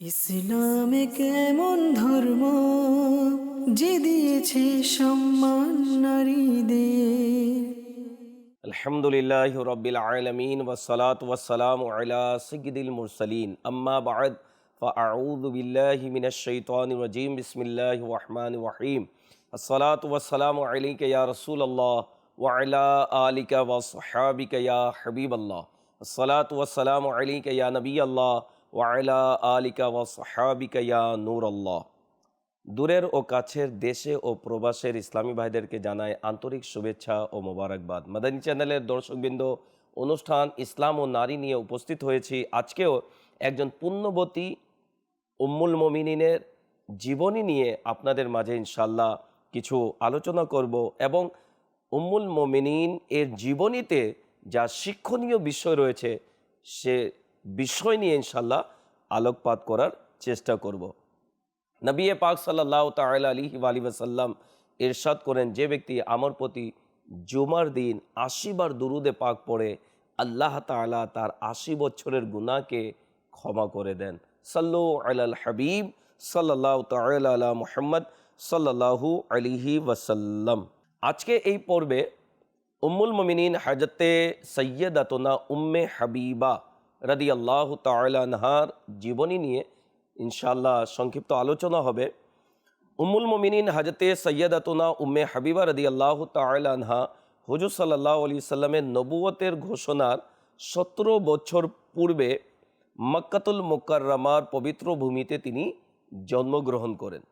ইসলামে কেমন ধর্ম যে দিয়েছে সম্মান নারীদের الحمد لله رب العالمين والصلاة والسلام على سيد المرسلين أما بعد فأعوذ بالله من الشيطان الرجيم بسم الله الرحمن الرحيم الصلاة والسلام عليك يا رسول الله وعلى آلك وصحابك يا حبيب الله الصلاة والسلام عليك يا نبي الله ওয়াইলা আলিকা ওয়া সাহাবিকা ইয়া নূর আল্লাহ দূরের ও কাছের দেশে ও প্রবাসের ইসলামী ভাইদেরকে জানায় আন্তরিক শুভেচ্ছা ও মোবারকবাদ। মাদানী চ্যানেলের দর্শকবৃন্দ, অনুষ্ঠান ইসলাম ও নারী নিয়ে উপস্থিত হয়েছি। আজকেও একজন পুণ্যবতী উম্মুল মমিনিনের জীবনী নিয়ে আপনাদের মাঝে ইনশাল্লাহ কিছু আলোচনা করব এবং উম্মুল মমিনিন এর জীবনীতে যা শিক্ষণীয় বিষয় রয়েছে সে বিষয় নিয়ে ইনশাল্লাহ আলোকপাত করার চেষ্টা করব। নবী পাক সাল্লাহ তাল আলী আলী ওসাল্লাম এরশাদ করেন, যে ব্যক্তি আমার প্রতি জুমার দিন আশিবার দুরুদে পাক পড়ে, আল্লাহ তাআলা তার আশি বছরের গুনাহকে ক্ষমা করে দেন। সাল্লু আলাল হাবিব সাল্লাহ তাল মুহাম্মদ সাল্লাহু আলিহি ওয়াসাল্লাম। আজকে এই পর্বে উম্মুল মমিনিন হাজতে সৈয়দাতনা উম্মে হাবিবা রাদি আল্লাহ তালানহার জীবনী নিয়ে ইনশাল্লাহ সংক্ষিপ্ত আলোচনা হবে। উম্মুল মমিনিন হাজতে সৈয়দাতনা উম্মে হাবিবা রদি আল্লাহ তালানহা হুজুর সাল্লাহ আলি সাল্লামের নবুয়তের ঘোষণার সতেরো বছর পূর্বে মক্কাতুল মোকাররমার পবিত্র ভূমিতে তিনি জন্মগ্রহণ করেন।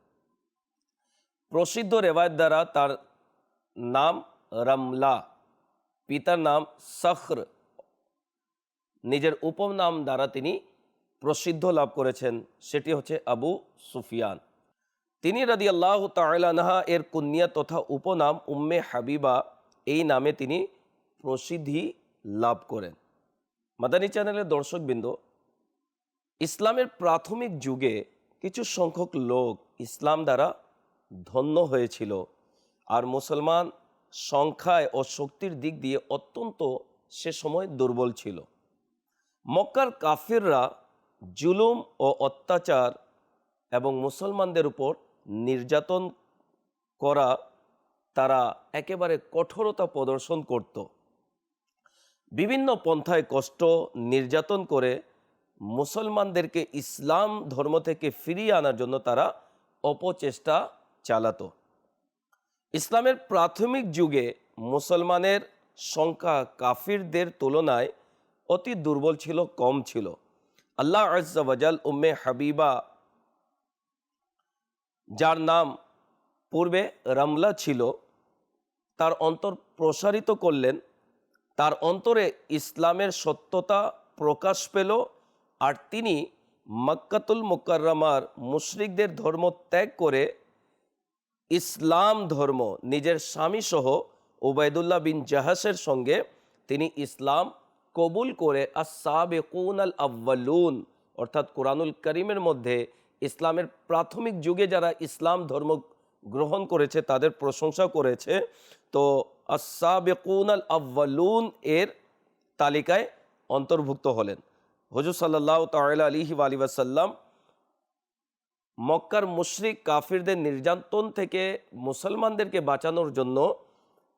প্রসিদ্ধ রেওয়ায়ত দ্বারা তার নাম রামলা, পিতার নাম সখর নিজের উপনাম দ্বারা তিনি প্রসিদ্ধ লাভ করেছেন, সেটি হচ্ছে আবু সুফিয়ান। তিনি রাদি আল্লাহ তালানহা এর কুনিয়া তথা উপনাম উম্মে হাবিবা এই নামে তিনি প্রসিদ্ধি লাভ করেন। মাদানী চ্যানেলের দর্শকবৃন্দ, ইসলামের প্রাথমিক যুগে কিছু সংখ্যক লোক ইসলাম দ্বারা ধন্য হয়েছিল আর মুসলমান সংখ্যায় ও শক্তির দিক দিয়ে অত্যন্ত সে সময় দুর্বল ছিল। মক্কার কাফিররা জুলুম ও অত্যাচার এবং মুসলমানদের উপর নির্যাতন করা তারা একেবারে কঠোরতা প্রদর্শন করত। বিভিন্ন পন্থায় কষ্ট, নির্যাতন করে মুসলমানদেরকে ইসলাম ধর্ম থেকে ফিরিয়ে আনার জন্য তারা অপচেষ্টা চালাতো। ইসলামের প্রাথমিক যুগে মুসলমানের সংখ্যা কাফিরদের তুলনায় অতি দুর্বল ছিল, কম ছিল। আল্লাহ আজাল উম্মে হাবিবা, যার নাম পূর্বে রামলা ছিল, তার অন্তর প্রসারিত করলেন। তার অন্তরে ইসলামের সত্যতা প্রকাশ পেল আর তিনি মক্কাতুল মুকাররমার মুশরিকদের ধর্ম ত্যাগ করে ইসলাম ধর্ম, নিজের স্বামী সহ ওবায়দুল্লাহ বিন জাহাসের সঙ্গে তিনি ইসলাম কবুল করে আসাবেকুন আল আব্বালুন অর্থাৎ কোরআনুল করিমের মধ্যে ইসলামের প্রাথমিক যুগে যারা ইসলাম ধর্ম গ্রহণ করেছে, তাদের প্রশংসা করেছে, তো আসাবেকুন আল আব্বালুন এর তালিকায় অন্তর্ভুক্ত হলেন। হজুর সাল্লাহ তাল আলিহি আলী ওয়াসাল্লাম মক্কার মুশরিক কাফিরদের নির্যাতন থেকে মুসলমানদেরকে বাঁচানোর জন্য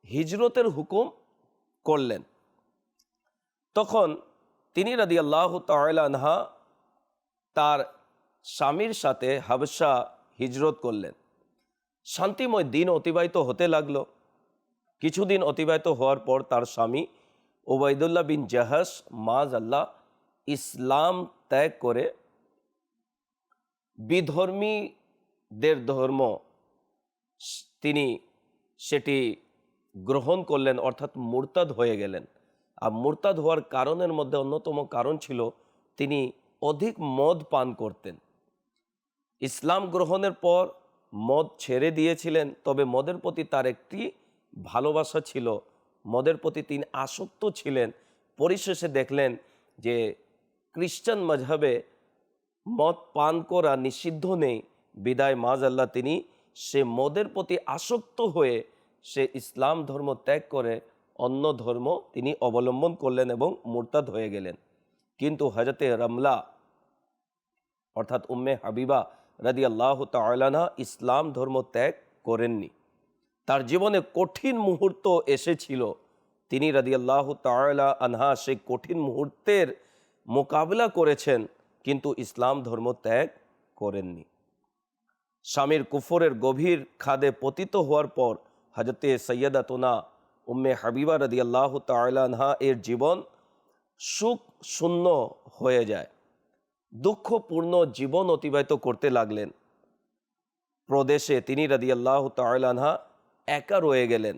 হিজরতের হুকুম করলেন। তখন তিনি রাদি আল্লাহ তালানহা তার স্বামীর সাথে হাবসা হিজরত করলেন। শান্তিময় দিন অতিবাহিত হতে লাগল। কিছুদিন অতিবাহিত হওয়ার পর তার স্বামী ওবায়দুল্লাহ বিন জাহাস মাজ আল্লাহ ইসলাম ত্যাগ করে বিধর্মীদের ধর্ম তিনি সেটি গ্রহণ করলেন, অর্থাৎ মুরতাদ হয়ে গেলেন। আর মুরতাদ হওয়ার কারণের মধ্যে অন্যতম কারণ ছিল তিনি অধিক মদ পান করতেন। ইসলাম গ্রহণের পর মদ ছেড়ে দিয়েছিলেন, তবে মদের প্রতি তার একটি ভালোবাসা ছিল। মদের প্রতি তিনি আসক্ত ছিলেন। পরিশেষে দেখলেন যে খ্রিস্টান মজহবে মদ পান করা নিষিদ্ধ নেই। বিদায় মাজ আল্লাহ তিনি সে মদের প্রতি আসক্ত হয়ে সে ইসলাম ধর্ম ত্যাগ করে অন্য ধর্ম তিনি অবলম্বন করলেন এবং মুরতাদ হয়ে গেলেন। কিন্তু হজরতে রমলা অর্থাৎ উম্মে হাবিবা রাদি আল্লাহ তালানা ইসলাম ধর্ম ত্যাগ করেননি। তার জীবনে কঠিন মুহূর্ত এসেছিল। তিনি রাদি আল্লাহ তালা আনহা সেই কঠিন মুহূর্তের মোকাবিলা করেছেন, কিন্তু ইসলাম ধর্ম ত্যাগ করেননি। স্বামীর কুফরের গভীর খাদে পতিত হওয়ার পর হজরতে সৈয়দা তোনা উম্মে হাবিবা রদি আল্লাহ তালানহা এর জীবন সুখ শূন্য হয়ে যায়। দুঃখপূর্ণ জীবন অতিবাহিত করতে লাগলেন। প্রদেশে তিনি রাদি আল্লাহ তালানহা একা রয়ে গেলেন।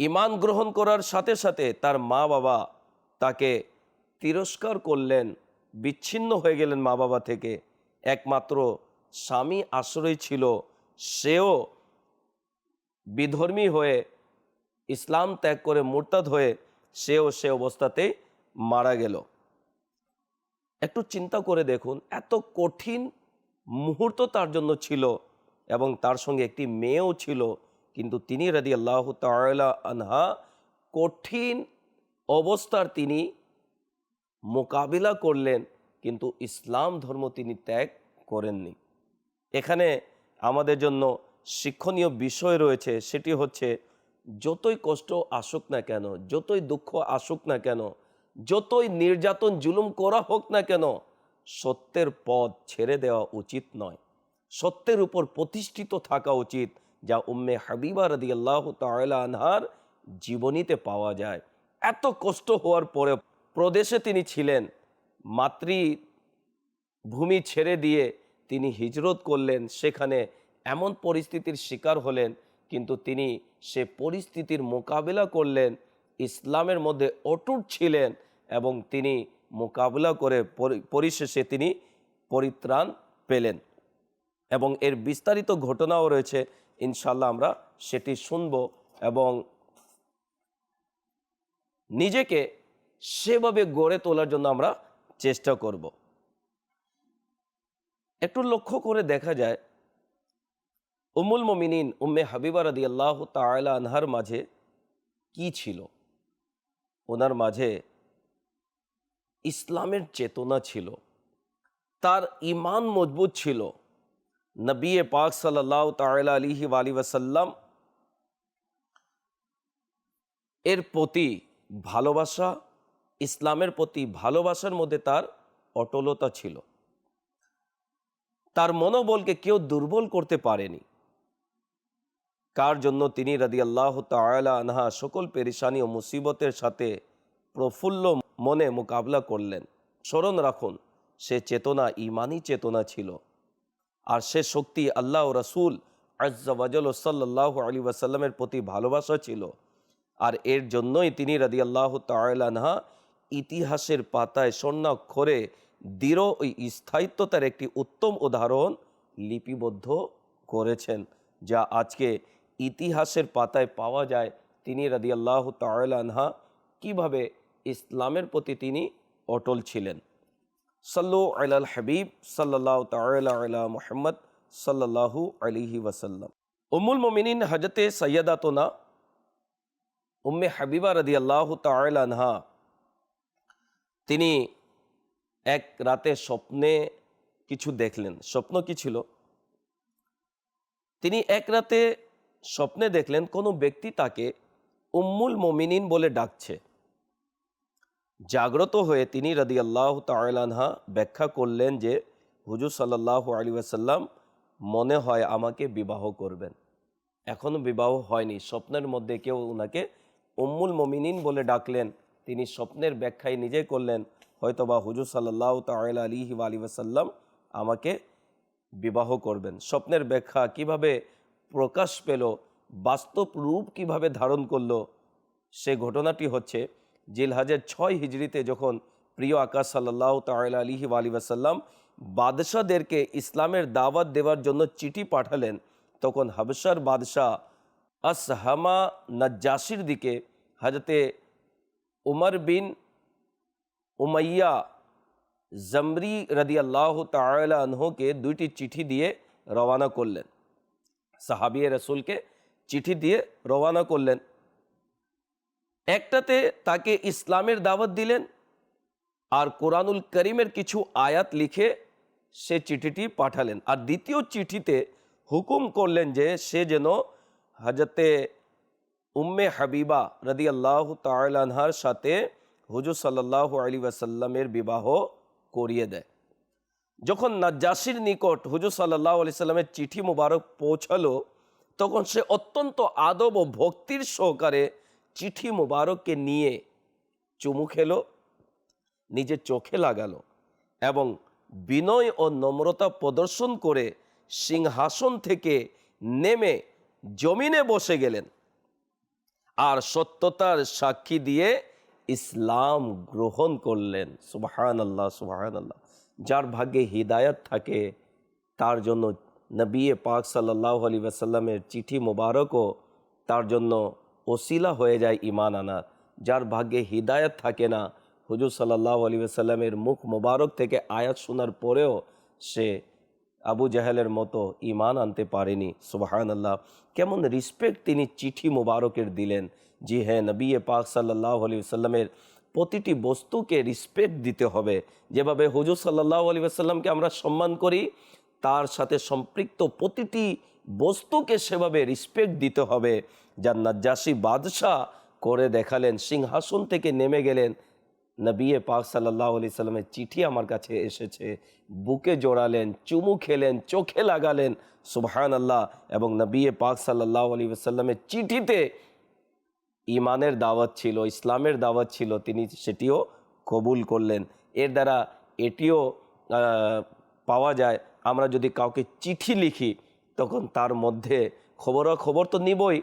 ইমান গ্রহণ করার সাথে সাথে তার মা বাবা তাকে তিরস্কার করলেন, বিচ্ছিন্ন হয়ে গেলেন মা বাবা থেকে। একমাত্র স্বামী আশ্রয় ছিল, সেও বিধর্মী হয়ে ইসলাম ত্যাগ করে মোরতাদ হয়ে সেও সে অবস্থাতেই মারা গেল। একটু চিন্তা করে দেখুন, এত কঠিন মুহূর্ত তার জন্য ছিল এবং তার সঙ্গে একটি মেয়েও ছিল, কিন্তু তিনি রাদি আল্লাহ তালা আনহা কঠিন অবস্থার তিনি মোকাবিলা করলেন, কিন্তু ইসলাম ধর্ম তিনি ত্যাগ করেননি। এখানে আমাদের জন্য শিক্ষণীয় বিষয় রয়েছে, সেটি হচ্ছে যতই কষ্ট আসুক না কেন, যতই দুঃখ আসুক না কেন, যতই নির্যাতন জুলুম করা হোক না কেন, সত্যের পথ ছেড়ে দেওয়া উচিত নয়। সত্যের উপর প্রতিষ্ঠিত থাকা উচিত, যা উম্মে হাবিবা রদি আল্লাহ আনহার জীবনীতে পাওয়া যায়। এত কষ্ট হওয়ার পরে প্রদেশে তিনি ছিলেন মাতৃ ভূমি ছেড়ে দিয়ে তিনি হিজরত করলেন, সেখানে এমন পরিস্থিতির শিকার হলেন কিন্তু তিনি সে পরিস্থিতির মোকাবিলা করলেন, ইসলামের মধ্যে অটুট ছিলেন এবং তিনি মোকাবিলা করে পরিশেষে তিনি পরিত্রাণ পেলেন। এবং এর বিস্তারিত ঘটনাও রয়েছে ইনশাল্লাহ আমরা সেটি শুনব এবং নিজেকে সেভাবে গড়ে তোলার জন্য আমরা চেষ্টা করব। একটু লক্ষ্য করে দেখা যায় উমুল মমিনিন উম্মে হাবিবা রাদি আল্লাহ তালা আনহার মাঝে কি ছিল? ওনার মাঝে ইসলামের চেতনা ছিল। তার ইমান মজবুত ছিল। নবী পাক সাল্লাহ তালা আলিহি আলী ওয়াসাল্লাম এর প্রতি ভালোবাসা, ইসলামের প্রতি ভালোবাসার মধ্যে তার অটলতা ছিল। তার মনোবলকে কেউ দুর্বল করতে পারেনি। কার জন্য তিনি রাদি আল্লাহ তালা আনহা সকল পেরেশানি ও মুসিবতের সাথে প্রফুল্ল মনে মোকাবলা করলেন? স্মরণ রাখুন, সে চেতনা ইমানি চেতনা ছিল। আর সে শক্তি আল্লাহ রসুল আজ্জাওয়াজল সাল্লাহ আলী ওয়াসাল্লামের প্রতি ভালোবাসা ছিল। আর এর জন্যই তিনি রাদি আল্লাহ তালানহা ইতিহাসের পাতায় স্বর্ণাক্ষরে দৃঢ় ওই স্থায়িত্বতার একটি উত্তম উদাহরণ লিপিবদ্ধ করেছেন, যা আজকে ইতিহাসের পাতায় পাওয়া যায় তিনি রাদি আল্লাহ তালানহা কীভাবে ইসলামের প্রতি তিনি অটল ছিলেন। সাল্লু আলাল হাবিব সাল্লাহ তালা আলা মোহাম্মদ সাল্লাহু আলিহি ওয়াসাল্লাম। উম্মুল মমিনিন হজরতে সৈয়দাতনা উম্মে হাবিবা রদি আল্লাহ তালানহা তিনি এক রাতে স্বপ্নে কিছু দেখলেন। স্বপ্ন কি ছিল? তিনি এক রাতে স্বপ্নে দেখলেন কোনো ব্যক্তি তাকে উম্মুল মমিনিন বলে ডাকছে। জাগ্রত হয়ে তিনি রদি আল্লাহ তালানহা ব্যাখ্যা করলেন যে, হুজুর সাল্লাহ আলী আসাল্লাম মনে হয় আমাকে বিবাহ করবেন। এখনও বিবাহ হয়নি, স্বপ্নের মধ্যে কেউ ওনাকে উম্মুল মমিনিন বলে ডাকলেন। তিনি স্বপ্নের ব্যাখ্যায় নিজে করলেন, হয়তোবা হুজুর সাল্লাহ তাল আলী আলী ওয়াসাল্লাম আমাকে বিবাহ করবেন। স্বপ্নের ব্যাখ্যা কীভাবে প্রকাশ পেল, বাস্তব রূপ কীভাবে ধারণ করল। সে ঘটনাটি হচ্ছে জিলহাজের ছয় হিজড়িতে যখন প্রিয় আকাশ সাল্লাহ তাল আলিহি আলী ওয়াসাল্লাম বাদশাদেরকে ইসলামের দাওয়াত দেওয়ার জন্য চিঠি পাঠালেন, তখন হাবসার বাদশাহ আসহামা নাজ্জাসির দিকে হাজরতে উমর বিন উমাইয়া জমরি রদি আল্লাহ তালা দুইটি চিঠি দিয়ে রওয়ানা করলেন। সাহাবিয়ে রসুলকে চিঠি দিয়ে রওয়ানা করলেন। একটাতে তাকে ইসলামের দাওয়াত দিলেন আর কোরআনুল করিমের কিছু আয়াত লিখে সে চিঠিটি পাঠালেন। আর দ্বিতীয় চিঠিতে হুকুম করলেন যে সে যেন হাজতে উম্মে হাবিবা রদি আল্লাহ তালানহার সাথে হুজুর সাল্লাহ আলী ওয়াসাল্লামের বিবাহ করিয়ে দেয়। যখন নাজ্জাসির নিকট হুজুর সাল্লাহ আলি সাল্লামের চিঠি মুবারক পৌঁছালো, তখন সে অত্যন্ত আদব ও ভক্তির সহকারে চিঠি মুবারককে নিয়ে চুমু খেলো, নিজের চোখে লাগালো এবং বিনয় ও নম্রতা প্রদর্শন করে সিংহাসন থেকে নেমে জমিনে বসে গেলেন আর সত্যতার সাক্ষী দিয়ে ইসলাম গ্রহণ করলেন। সুবাহান আল্লাহ সুবাহান আল্লাহ যার ভাগ্যে হৃদায়ত থাকে, তার জন্য নবী পাক সাল্লাহ আলী ওয়াসাল্লামের চিঠি মোবারকও তার জন্য ওসিলা হয়ে যায় ইমান আনার। যার ভাগ্যে হৃদায়ত থাকে না, হুজুর সাল্লাহ আলী ওয়াসাল্লামের মুখ মোবারক থেকে আয়াত শোনার পরেও সে আবু জাহেলের মতো ইমান আনতে পারেনি। সুবাহান আল্লাহ কেমন রিসপেক্ট তিনি চিঠি মোবারকের দিলেন জি হ্যাঁ নবী পাক সাল্লাহ আলী সাল্লামের প্রতিটি বস্তুকে রিসপেক্ট দিতে হবে। যেভাবে হুজুর সাল্লাহ আলী আসাল্লামকে আমরা সম্মান করি, তার সাথে সম্পৃক্ত প্রতিটি বস্তুকে সেভাবে রিসপেক্ট দিতে হবে। যার নাজ্জাসী বাদশাহ করে দেখালেন, সিংহাসন থেকে নেমে গেলেন, নবী পাক সাল্লাহ আলি সাল্লামের চিঠি আমার কাছে এসেছে। বুকে জোড়ালেন, চুমু খেলেন, চোখে লাগালেন সুবহান আল্লাহ এবং নবী পাক সাল্লাহ আলী সাল্লামের চিঠিতে ইমানের দাওয়াত ছিল, ইসলামের দাওয়াত ছিল, তিনি সেটিও কবুল করলেন। এর দ্বারা এটিও পাওয়া যায়, আমরা যদি কাউকে চিঠি লিখি, তখন তার মধ্যে খবর খবর তো নিবই,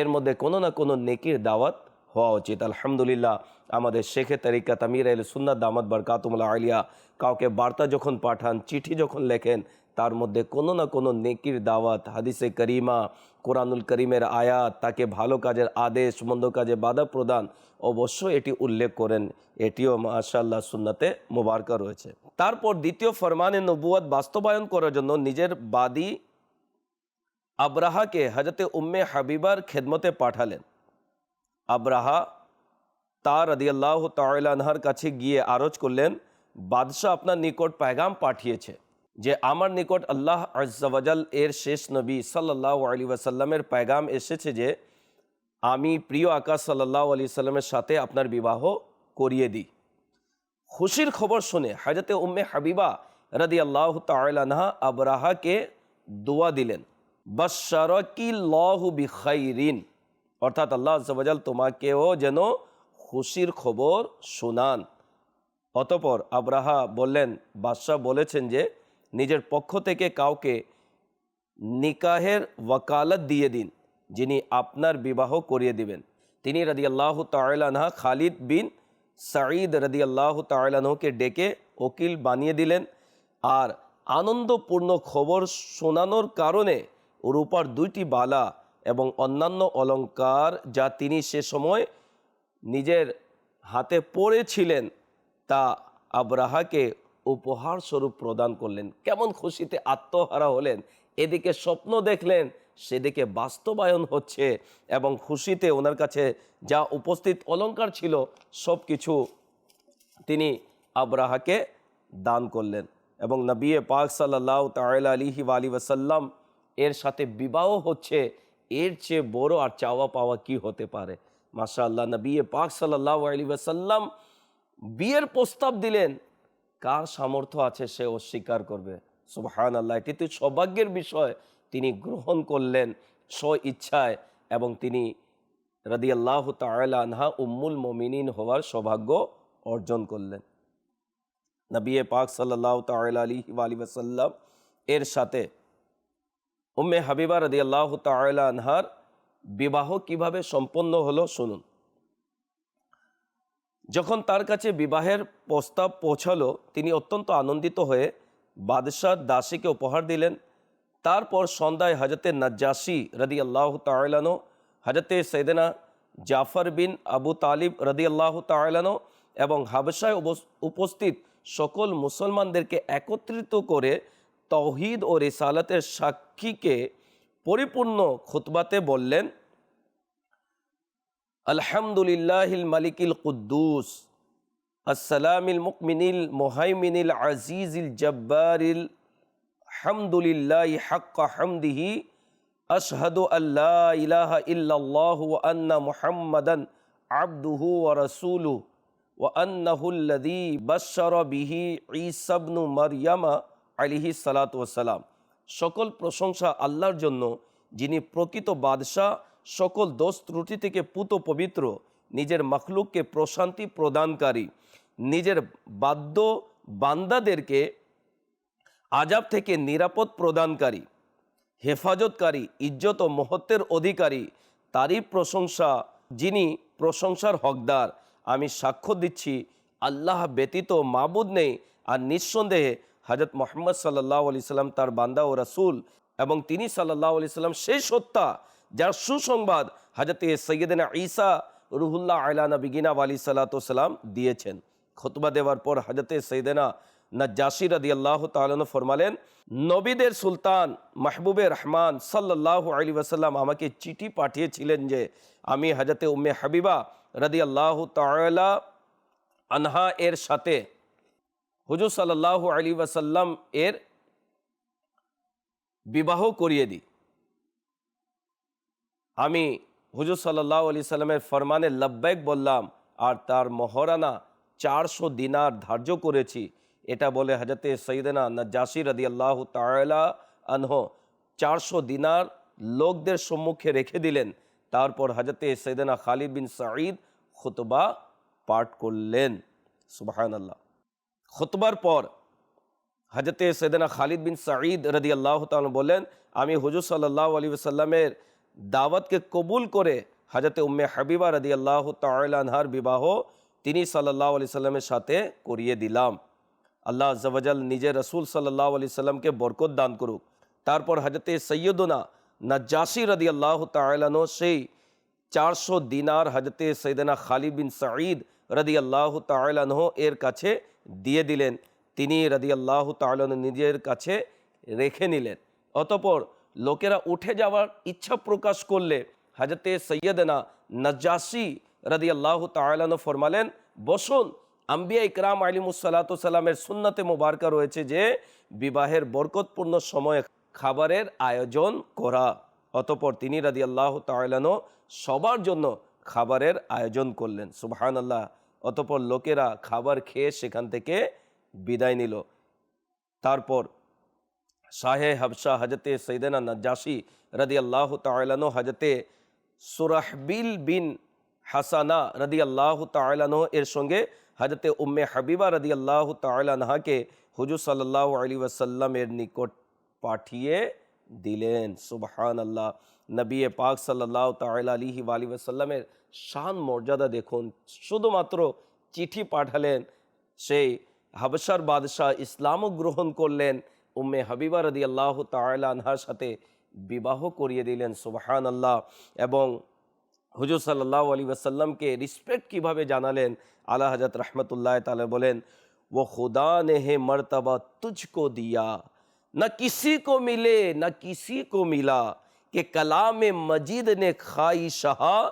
এর মধ্যে কোনো না কোনো নেকির দাওয়াত হওয়া উচিত। আলহামদুলিল্লাহ, আমাদের শেখে তারিকা তামির আল সুন্নাত দামাদ বরকাতুমুল্লাহ আলিয়া, কাউকে বার্তা যখন পাঠান, চিঠি যখন লেখেন তার মধ্যে কোনো না কোনো নেকির দাওয়াত, হাদিসে করিমা, কোরআনুল করিমের আয়াত, তাকে ভালো কাজের আদেশ, মন্দ কাজে বাধা প্রদান অবশ্যই এটি উল্লেখ করেন। এটিও মাশাল্লাহ সুন্নাতে মোবারকা রয়েছে। তারপর দ্বিতীয় ফরমানে নবুয়াদ বাস্তবায়ন করার জন্য নিজের বাদী আব্রাহাকে হজরতে উম্মে হাবিবার খেদমতে পাঠালেন। আব্রাহা তার রদিয়াল্লাহ তাল্লাহার কাছে গিয়ে আরজ করলেন, বাদশাহ আপনার নিকট পেগাম পাঠিয়েছে। যে আমার নিকট আল্লাহ আজাল এর শেষ নবী সাল্লাহ আলী ওয়াসাল্লামের পেগাম এসেছে যে আমি প্রিয় আকাশ সাল্লাহ আলি সাল্লামের সাথে আপনার বিবাহ করিয়ে দিই। খুশির খবর শুনে হাজরতে উম্মে হাবিবা রদি আল্লাহ তালাহা আবরাহাকে দোয়া দিলেন বাশারকি লহু বিখাইরিন। অর্থাৎ আল্লাহ আজ্জাওয়াজাল তোমাকেও যেন খুশির খবর শোনান। অতপর আবরাহা বললেন, বাদশাহ বলেছেন যে নিজের পক্ষ থেকে কাউকে নিকাহের ওয়াকালত দিয়ে দিন, যিনি আপনার বিবাহ করিয়ে দিবেন। তিনি রদি আল্লাহ তাল্লাহা খালিদ বিন সাঈদ রদি আল্লাহ তাল্লাহকে ডেকে ওকিল বানিয়ে দিলেন। আর আনন্দপূর্ণ খবর শোনানোর কারণে রূপার দুইটি বালা এবং অন্যান্য অলঙ্কার যা তিনি সে সময় নিজের হাতে পড়েছিলেন তা আব্রাহাকে উপহার স্বরূপ প্রদান করলেন। কেমন খুশিতে আত্মহারা হলেন। এদিকে স্বপ্ন দেখলেন, সেদিকে বাস্তবায়ন হচ্ছে এবং খুশিতে ওনার কাছে যা উপস্থিত অলংকার ছিল সব কিছু তিনি আব্রাহাকে দান করলেন এবং নবী পাক সাল্লাহ তাল আলিহি আলী ওয়াসাল্লাম এর সাথে বিবাহ হচ্ছে, এর চেয়ে বড় আর চাওয়া পাওয়া কি হতে পারে? মাশা আল্লাহ নবী পাক সাল্লাহ আলী ওয়াসাল্লাম বিয়ের প্রস্তাব দিলেন কার সামর্থ্য আছে সে অস্বীকার করবে? সুবহান আল্লাহ এটি তো সৌভাগ্যের বিষয়। তিনি গ্রহণ করলেন স্ব ইচ্ছায় এবং তিনি রাদি আল্লাহ আনহা উম্মুল মমিনিন হওয়ার সৌভাগ্য অর্জন করলেন। নবী পাক সাল্লাহ তাল আলী আলী এর সাথে উম্মে হাবিবা রদি আল্লাহ আনহার বিবাহ কীভাবে সম্পন্ন হলো শুনুন। যখন তার কাছে বিবাহের প্রস্তাব পৌঁছালো, তিনি অত্যন্ত আনন্দিত হয়ে বাদশাহ দাসীকে উপহার দিলেন। তারপর সন্ধ্যায় হজরতে নাজ্জাসি রদি আল্লাহ তালানো হজরতে সৈদেনা জাফর বিন আবু তালিব রদি আল্লাহ তালানো এবং হাবসায় উপস- উপস্থিত সকল মুসলমানদেরকে একত্রিত করে তৌহিদ ও রিসালাতের সাক্ষীকে পরিপূর্ণ খুতবাতে বললেন আলহামদুলিল্লাহিল মালিকিল কুদ্দুস, আসসালামিল মুকমিনিল মোহাইমিনিল আজিজিল জব্বারিল হামদুলিল্লাহ হাক্কা হামদিহি, আশহাদু আল্লাহ ইলাহা ইল্লাল্লাহ ওয়া আন্না মুহাম্মাদান আবদুহু ওয়া রাসূলুহু ওয়া আন্নাহু আল্লাযী বাশশারা বিহি ঈসা ইবনু মারইয়ামা আলাইহিস সালাতু ওয়াসসালাম সকল প্রশংসা আল্লাহর জন্য, যিনি প্রকৃত বাদশাহ সকল দোষ ত্রুটি থেকে পুত পবিত্র, নিজের মখলুককে প্রশান্তি প্রদানকারী, নিজের বাদ্য বান্দাদেরকে আজাব থেকে নিরাপদ প্রদানকারী, হেফাজতকারী, ইজ্জত ও মহত্বের অধিকারী, তারই প্রশংসা, যিনি প্রশংসার হকদার। আমি সাক্ষ্য দিচ্ছি, আল্লাহ ব্যতীত মাবুদ নেই আর নিঃসন্দেহে হজরত মোহাম্মদ সাল্লাহ আলি সাল্লাম তার বান্দা ও রাসূল এবং তিনি সাল্লাহ আলি সাল্লাম সেই সত্তা যার সুসংবাদ হজরত সৈয়দিনা ঈসা রুহুল্লাহ আলা নবিগিনা আলী সাল্লাতাম দিয়েছেন। খতবা দেওয়ার পর হজরতে সৈয়দিনা নাজ্জাসি রাদি আল্লাহ তালন ফরমালেন, নবীদের সুলতান মাহবুবে রহমান সাল্লাহ আলী ওয়াসাল্লাম আমাকে চিঠি পাঠিয়েছিলেন যে, আমি হজরতে উম্মে হাবিবা রাদি আল্লাহ তালা আনহা এর সাথে হুজুর সাল্লাহ আলী ওয়াসাল্লাম এর বিবাহ করিয়ে দিই। আমি হুজুর সাল্লাহ আলি সাল্লামের ফরমানে লব্বাইক বললাম, আর তার মহরানা চারশো দিনার ধার্য করেছি। এটা বলে হজরতে সৈয়দনা নজ্জাসি রদি আল্লাহ তালা আনহ চারশো দিনার লোকদের সম্মুখে রেখে দিলেন। তারপর হজরতে সৈয়দনা খালিদ বিন সাঈদ খুতবা পাঠ করলেন। সুবাহান আল্লাহ খুতবার পর হজরতে সৈয়দনা খালিদ বিন সাঈদ রদি আল্লাহ বললেন আমি হুজুর সাল্লাহ আলী সাল্লামের দাওয়াতকে কবুল করে হজরতে উম্মে হাবিবা রদি আল্লাহ তালহার বিবাহ তিনি সাল্লাহ আলি সাল্লামের সাথে করিয়ে দিলাম। আল্লাহ জওয়াজাল নিজের রসুল সাল্লাহ আলি সাল্লামকে বরকত দান করুক। তারপর হজরতে সৈয়দনা নাজ্জাসি রদি আল্লাহ তালানো সেই চারশো দিনার হজরতে সৈয়দনা খালিদ বিন সাঈদ রদি আল্লাহ তালানহ এর কাছে দিয়ে দিলেন। তিনি রদি আল্লাহ তালন নিজের কাছে রেখে নিলেন। অতপর লোকেরা উঠে যাওয়ার ইচ্ছা প্রকাশ করলে হাজরতে সৈয়দনা নজ্জাসি রদি আল্লাহ তালানো ফরমালেন, বসুন, আম্বিয়া ইকরাম আলিমুসাল্লাতামের সুন্নাতে মোবারকা রয়েছে যে, বিবাহের বরকতপূর্ণ সময়ে খাবারের আয়োজন করা। অতপর তিনি রাদি আল্লাহ তালানো সবার জন্য খাবারের আয়োজন করলেন সুবহান আল্লাহ অতপর লোকেরা খাবার খেয়ে সেখান থেকে বিদায় নিল। তারপর শাহে হাবশা হজরতে সৈদানা নজ্জাসি রদি আল্লাহ তালানো হজরতে সুরাহবিল বিন হাসানা রদি আল্লাহ তালানো এর সঙ্গে হজরতে উম্মে হাবিবা রদি আল্লাহ তালানহাকে হুজুর সাল্লাহ আলী ওয়াসাল্লামের নিকট পাঠিয়ে দিলেন। সুবহান আল্লাহ নবী পাক সাল্লাহ তাল আলিহি আলী ওয়াসাল্লামের শান মর্যাদা দেখুন। শুধুমাত্র চিঠি পাঠালেন, সেই হাবসার বাদশাহ ইসলামও গ্রহণ করলেন উম্মে کو রদি আল্লাহ তাল্লাহ আনহার সাথে বিবাহ করিয়ে দিলেন اللہ আল্লাহ এবং হুজুর সাল্লাহ کی ওয়াসাল্লামকে جانا কিভাবে জানালেন আলা হাজরত اللہ তালা বলেন وہ خدا نے ہے مرتبہ تجھ کو دیا۔ نہ کسی کو ملے، نہ کسی کو ملا کہ کلام مجید نے خائی شہا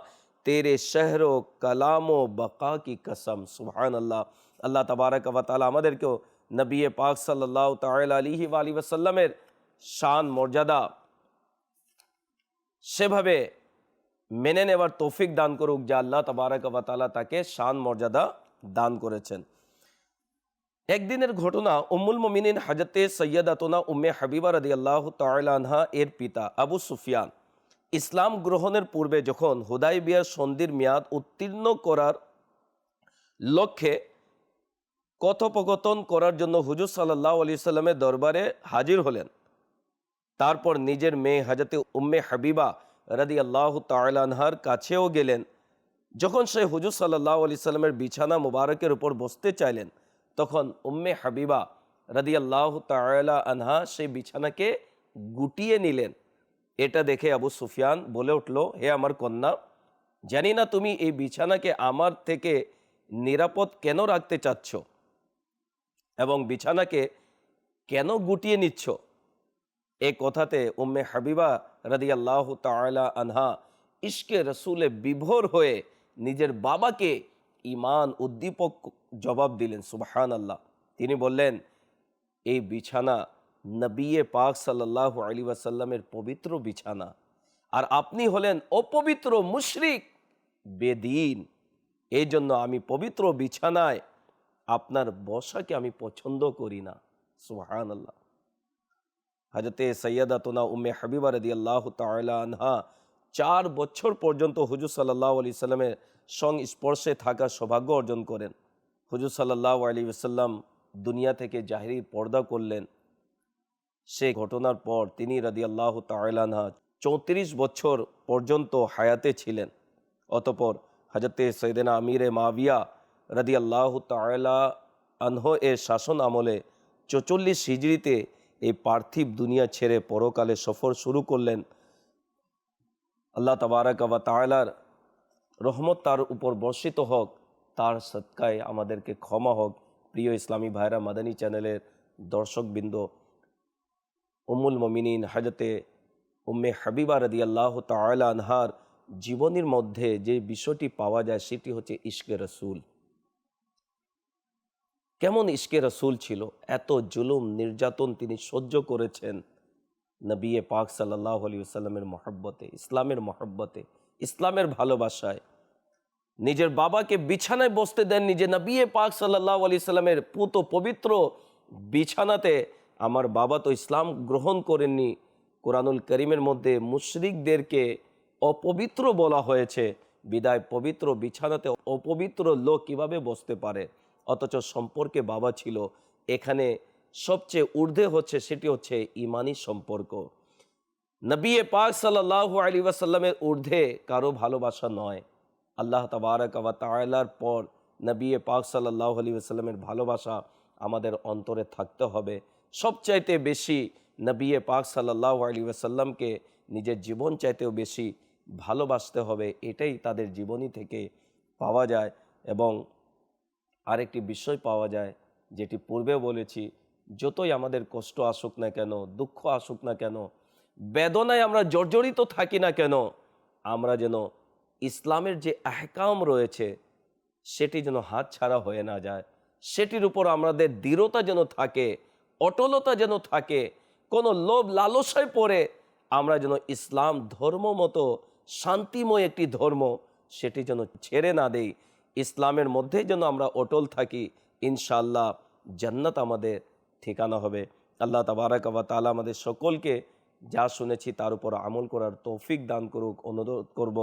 تیرے شہر و کلام و بقا کی قسم۔ سبحان اللہ اللہ تبارک و تعالی আমাদেরকেও নবী পাক সাল্লাহ তাল আলী ওয়াসাল্লামের শান, মর্যাদা সেভাবে মেনে নেওয়ার তৌফিক দান করুক যা আল্লাহ তাবারক তালা তাকে শান, মর্যাদা দান করেছেন। একদিনের ঘটনা উম্মুল মমিনিন হাজতে সৈয়দাতনা উম্মে হাবিবা রদি আল্লাহ তালানহা এর পিতা আবু সুফিয়ান ইসলাম গ্রহণের পূর্বে যখন হুদাই বিয়ার সন্ধির মেয়াদ উত্তীর্ণ করার লক্ষ্যে কথোপকথন করার জন্য হুজুর সাল্লাহ আলি সাল্লামের দরবারে হাজির হলেন। তারপর নিজের মেয়ে হাজাতে উম্মে হাবিবা রাদি আল্লাহ তালানহার কাছেও গেলেন। যখন সে হুজুর সাল্লাহ আলি সাল্লামের বিছানা মুবারকের উপর বসতে চাইলেন, তখন উম্মে হাবিবা রাদি আল্লাহ তালা আনহা সেই বিছানাকে গুটিয়ে নিলেন। এটা দেখে আবু সুফিয়ান বলে উঠল, হে আমার কন্যা, জানি না তুমি এই বিছানাকে আমার থেকে নিরাপদ কেন রাখতে চাচ্ছ? এবং বিছানাকে কেন গুটিয়ে নিচ্ছ? এ কথাতে উম্মে হাবিবা রাদি আল্লাহ তালা আনহা ইশকে রসুলে বিভোর হয়ে নিজের বাবাকে ইমান উদ্দীপক জবাব দিলেন সুবাহান আল্লাহ তিনি বললেন, এই বিছানা নবিয়ে পাক সাল্লাহ আলী ওয়াসাল্লামের পবিত্র বিছানা। আর আপনি হলেন অপবিত্র মুশরিক, বেদিন। এই জন্য আমি পবিত্র বিছানায় আপনার বসাকে আমি পছন্দ করি না। সুহান আল্লাহ হাজরতে সৈয়দা তোনা উম্মে হাবিবা রদি আল্লাহ আনহা চার বছর পর্যন্ত হুজুর সাল্লাহ আলি সাল্লামের সংস্পর্শে থাকার সৌভাগ্য অর্জন করেন। হুজুর সাল্লাহ আলী সাল্লাম দুনিয়া থেকে জাহিরি পর্দা করলেন। সে ঘটনার পর তিনি রাদি আল্লাহ তালানহা চৌত্রিশ বছর পর্যন্ত হায়াতে ছিলেন। অতপর হজরতে সৈদেনা আমিরে মাবিয়া রাদি আল্লাহ তালা আনহ এর শাসন আমলে চৌচল্লিশ হিজড়িতে এই পার্থিব দুনিয়া ছেড়ে পরকালে সফর শুরু করলেন। আল্লাহ তবারক বা তালার রহমত তার উপর বর্ষিত হোক, তার সৎকায় আমাদেরকে ক্ষমা হোক। প্রিয় ইসলামী ভাইরা, মাদানী চ্যানেলের দর্শকবৃন্দ, উম্মুল মমিনিন হাজতে উম্মে হাবিবা রদি আল্লাহ তালা আনহার জীবনের মধ্যে যে বিষয়টি পাওয়া যায়, সেটি হচ্ছে ইশকে রসুল কেমন ইশকে রসুল ছিল? এত জুলুম, নির্যাতন তিনি সহ্য করেছেন নবিয়ে পাক সাল্লাহ আলী সাল্লামের মহব্বতে, ইসলামের মহব্বতে, ইসলামের ভালোবাসায়। নিজের বাবাকে বিছানায় বসতে দেন নিজে নবিয়ে পাক সাল্লাহ আলি সাল্লামের পুত পবিত্র বিছানাতে আমার বাবা তো ইসলাম গ্রহণ করেননি। কোরআনুল করিমের মধ্যে মুশরিকদেরকে অপবিত্র বলা হয়েছে। বিদায় পবিত্র বিছানাতে অপবিত্র লোক কীভাবে বসতে পারে? অথচ সম্পর্কে বাবা ছিল এখানে সবচেয়ে ঊর্ধ্বে হচ্ছে সেটি হচ্ছে ইমানি সম্পর্ক। নবিয়ে পাক সাল্লাহ আলী ওয়াসাল্লামের ঊর্ধ্বে কারও ভালোবাসা নয়। আল্লাহ তবারক আবা তালার পর নবিয়ে পাক সাল্লাহ আলী ওয়াসাল্লামের ভালোবাসা আমাদের অন্তরে থাকতে হবে। সবচাইতে বেশি নবিয়ে পাক সাল্লাহ আলী ওয়াসাল্লামকে নিজের জীবন চাইতেও বেশি ভালোবাসতে হবে। এটাই তাদের জীবনী থেকে পাওয়া যায় এবং আরেকটি বিষয় পাওয়া যায়, যেটি পূর্বে বলেছি, যতই আমাদের কষ্ট আসুক না কেন, দুঃখ আসুক না কেন, বেদনায় আমরা জর্জরিত থাকি না কেন, আমরা যেন ইসলামের যে আহকাম রয়েছে, সেটি যেন হাত ছাড়া হয়ে না যায়। সেটির উপর আমাদের দৃঢ়তা যেন থাকে, অটলতা যেন থাকে, কোনো লোভ লালসায় পড়ে, আমরা যেন ইসলাম ধর্ম মতো শান্তিময় একটি ধর্ম, সেটি যেন ছেড়ে না দেই। ইসলামের মধ্যে যেন আমরা অটল থাকি ইনশাল্লাহ জান্নাত আমাদের ঠিকানা হবে। আল্লাহ তাবারাক আবা তালা আমাদের সকলকে যা শুনেছি তার উপর আমল করার তৌফিক দান করুক, অনুরোধ করব।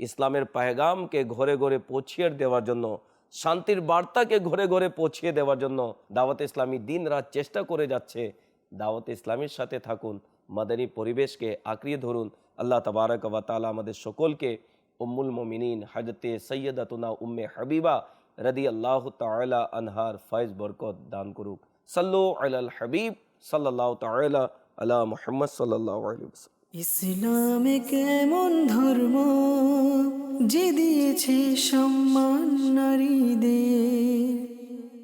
ইসলামের পায়গামকে ঘরে ঘরে পৌঁছিয়ে দেওয়ার জন্য, শান্তির বার্তাকে ঘরে ঘরে পৌঁছিয়ে দেওয়ার জন্য দাওয়াত ইসলামী দিন রাত চেষ্টা করে যাচ্ছে। দাওয়াত ইসলামীর সাথে থাকুন, মাদানী পরিবেশকে আঁকড়িয়ে ধরুন। আল্লাহ তবারক আবা তালা আমাদের সকলকে উম্মুল মোমিনিন হাজতে সৈয়দাতুনা উম্মে হাবিবা রদি আল্লাহ তালা আনহার ফয়েজ বরকত দান করুক। সাল্লু আলাল হাবিব সাল্লাহ তালা আলা মোহাম্মদ সাল্লাহ ইসলামে কেমন ধর্ম যে দিয়েছে সম্মান নারীদের?